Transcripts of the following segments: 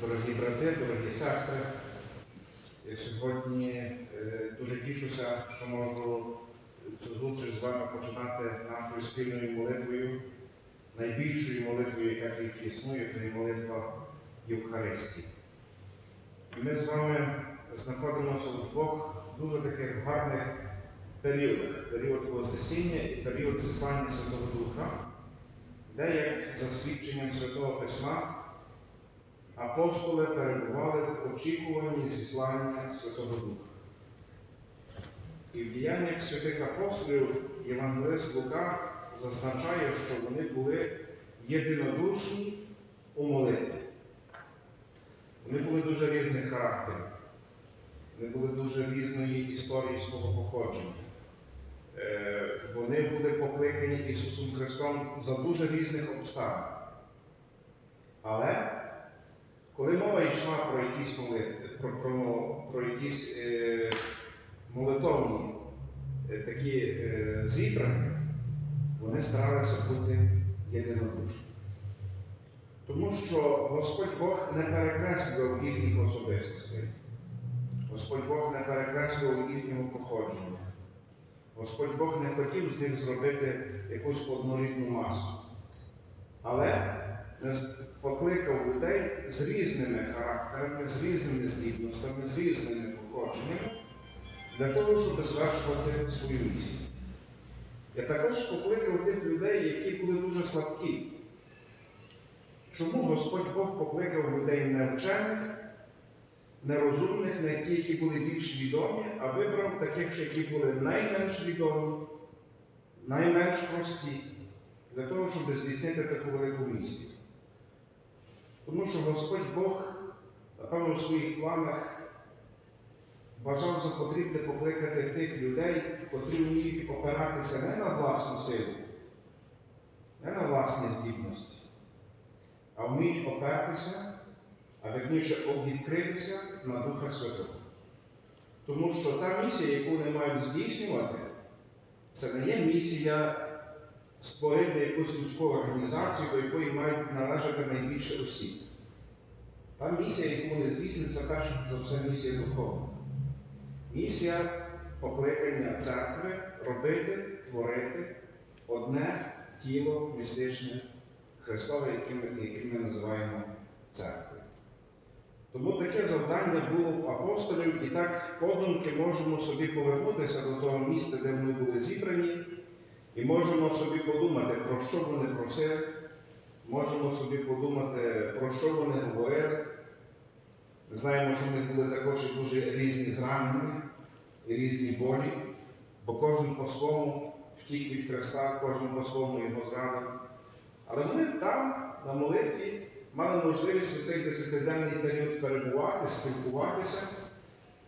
Дорогі брати, дорогі сестри, я сьогодні е, дуже тішуся, що можу цю зустріч з вами починати нашою спільною молитвою, найбільшою молитвою, яка тільки існує, то є молитва Євхаристії. І ми з вами знаходимося у двох дуже таких гарних періодах: період Вознесіння і період зіслання Святого Духа, де, як за свідченням Святого Письма, апостоли перебували в очікуванні зіслання Святого Духа. І в діяннях святих апостолів Євангелист Лука зазначає, що вони були єдинодушні у молитві. Вони були дуже різних характерів. Вони були дуже різної історії свого походження. Е, Вони були покликані Ісусом Христом за дуже різних обставин. Але коли мова йшла про якісь молитви, про, про, про якісь е, молитовні е, такі е, зібрання, вони старалися бути єдинодушними. Тому що Господь Бог не перекреслював їхніх особистостей. Господь Бог не перекреслював їхнього походження. Господь Бог не хотів з них зробити якусь однорідну масу. Але покликав людей з різними характерами, з різними здібностями, з різними походженнями для того, щоб звершувати свою місію. Я також покликав тих людей, які були дуже слабкі. Чому Господь Бог покликав людей невчених, нерозумних, не ті, які були більш відомі, а вибрав таких, які були найменш відомі, найменш прості, для того, щоб здійснити таку велику місію. Тому що Господь Бог, напевно, в своїх планах бажав за потрібне покликати тих людей, котрі вміють опиратися не на власну силу, не на власні здібності, а вміють опертися, а верніше відкритися на Духа Святого. Тому що та місія, яку вони мають здійснювати, це не є місія створити якусь людську організацію, до якої мають належати найбільше осіб. Та місія, яку вони здійснюють, це перш за все місія духовна. Місія покликання церкви робити, творити одне тіло містичне Христове, яке ми, яке ми називаємо церквою. Тому таке завдання було в апостолів, і так подумки можемо собі повернутися до того місця, де вони були зібрані, і можемо собі подумати, про що вони просили, можемо собі подумати, про що вони говорили. Ми знаємо, що в них були також і дуже різні зранення і різні болі, бо кожен по-своєму втік від Христа, кожен по-своєму його зрадив. Але вони там, на молитві, мали можливість у цей десятиденний період перебувати, спілкуватися,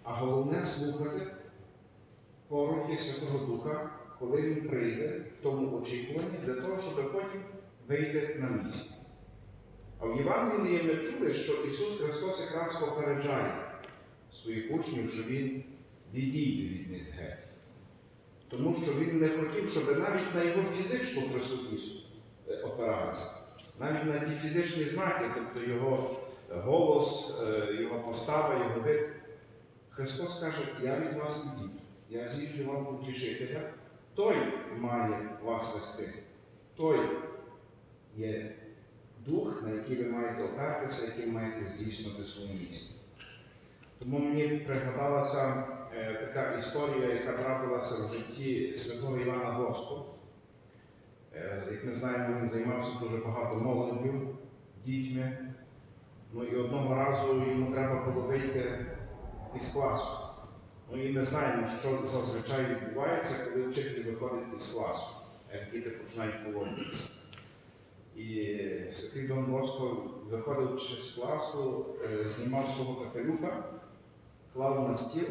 а головне слухати порухи Святого Духа, коли він прийде в тому очікуванні, для того, щоб потім вийти на місце. А в Євангелії ми чули, що Ісус Христос якраз попереджає своїх учнів, що Він відійде від них геть. Тому що Він не хотів, щоб навіть на його фізичну присутність е, опиралися, навіть на ті фізичні знаки, тобто Його голос, е, Його постава, Його вид. Христос каже, я від вас відійду, я зійшлю вам утішителя, той має вас вести, той є дух, на який ви маєте опертися, який маєте здійснити свою місію. Тому мені пригадалася е, така історія, яка трапилася в житті святого Івана Боско. Е, як ми знаємо, він займався дуже багато молоддю, дітьми. Ну і одного разу йому треба було вийти із класу. Ну і ми знаємо, що зазвичай відбувається, коли вчитель виходить із класу, як діти починають поводитися. І святий Дон Боско виходив з класу, е, знімав свого капелюха, клав на стіл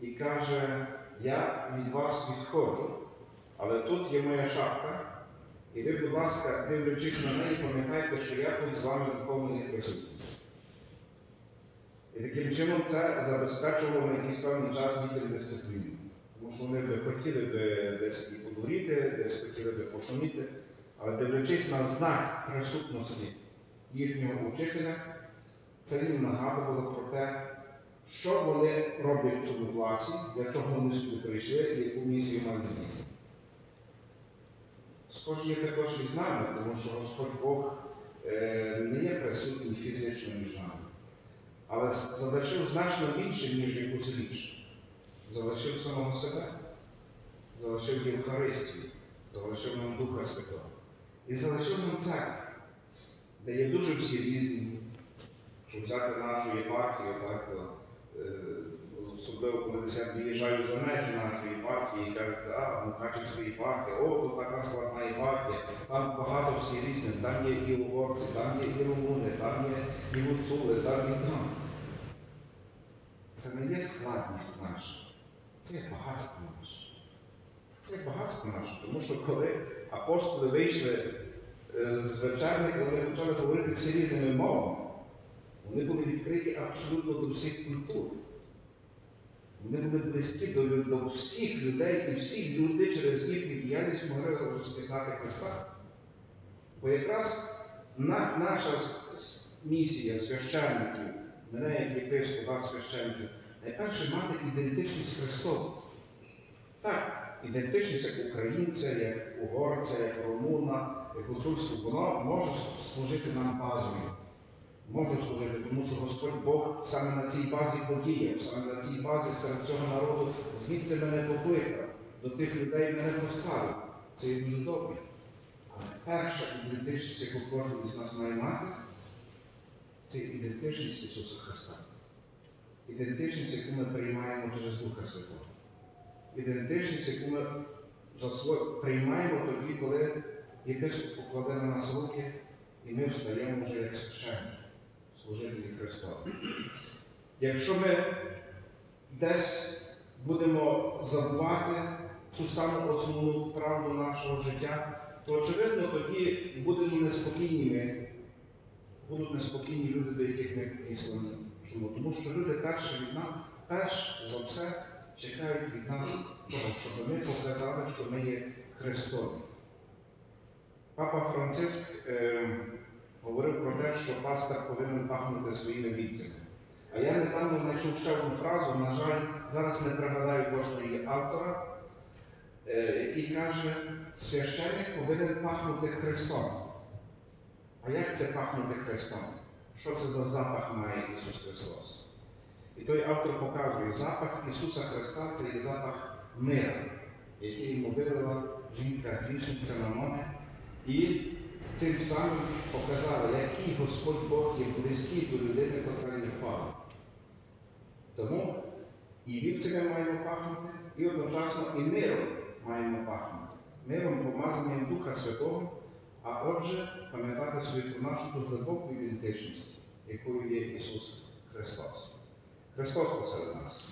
і каже, я від вас відходжу, але тут є моя шапка, і ви, будь ласка, дивлячись на неї, пам'ятайте, що я тут з вами духовно не присутній. І таким чином це забезпечувало на якийсь певний час дітям дисципліну. Тому що вони би хотіли би десь і подуріти, десь хотіли би пошуміти, Але дивлячись на знак присутності їхнього учителя, це їм нагадувало про те, що вони роблять в цьому класі, для чого вони сюди прийшли і яку місію мають здійснити. Схоже, є також і з нами, тому що Господь Бог е, не є присутній фізично між нами, але залишив значно більше, ніж якусь річ. Залишив самого себе, залишив Євхаристію, залишив нам Духа Святого. І залишив нам церкву, де є дуже всі різні, щоб взяти нашу єпархію, так, то, е, особливо коли десь виїжджаю за межі нашої єпархії і кажуть, а, Мукачівська єпархія, о, тут така складна єпархія, там багато всі різних, там є і угорці, там є і румуни, там є і гуцули, там і там. Це не є складність наша, це є багатство наше. Це є багатство наше, тому що коли апостоли вийшли е, з вечерника, вони почали говорити всі різними мовами. Вони були відкриті абсолютно до всіх культур. Вони були близькі до, до всіх людей, і всі люди через їхню діяльність могли розпізнати Христа. Бо якраз на, наша місія священників, мене як єпископа священників, найперше мати ідентичність Христову. Так, ідентичність як українця, як угорця, як румуна, як гуцульську, воно може служити нам базою. Може служити, тому що Господь Бог саме на цій базі подіяв, саме на цій базі серед цього народу звідси мене покликав, до тих людей мене поставив. Це є дуже добре. Але перша ідентичність, яку кожен із нас має мати, це ідентичність Ісуса Христа. Ідентичність, яку ми приймаємо через Духа Святого. Ідентичність, яку ми приймаємо тоді, коли єпископ покладе на нас руки, і ми встаємо вже як священники, служителі Христові. Якщо ми десь будемо забувати цю саму основну правду нашого життя, то очевидно тоді будемо неспокійні ми, будуть неспокійні люди, до яких ми прислані. Чому? Тому що люди перше від нас, перш за все, чекають від нас того, щоб ми показали, що ми є Христові. Папа Франциск е, говорив про те, що пастор повинен пахнути своїми вівцями. А я недавно знайшов ще одну фразу, на жаль, зараз не пригадаю точно її автора, е, який каже, священник повинен пахнути Христом. А як це пахнути Христом? Що це за запах має Ісус Христос? І той автор показує, запах Ісуса Христа це є запах мира, який йому вивела жінка грішниця на ноги. І цим самим показали, який Господь Бог є близький до людини, яка не впала. Тому і вівцями маємо пахнути, і одночасно і миром маємо пахнути. Миром помазанням Духа Святого, а отже, пам'ятати про нашу глибоку ідентичність, якою є Ісус Христос. Христос посеред нас.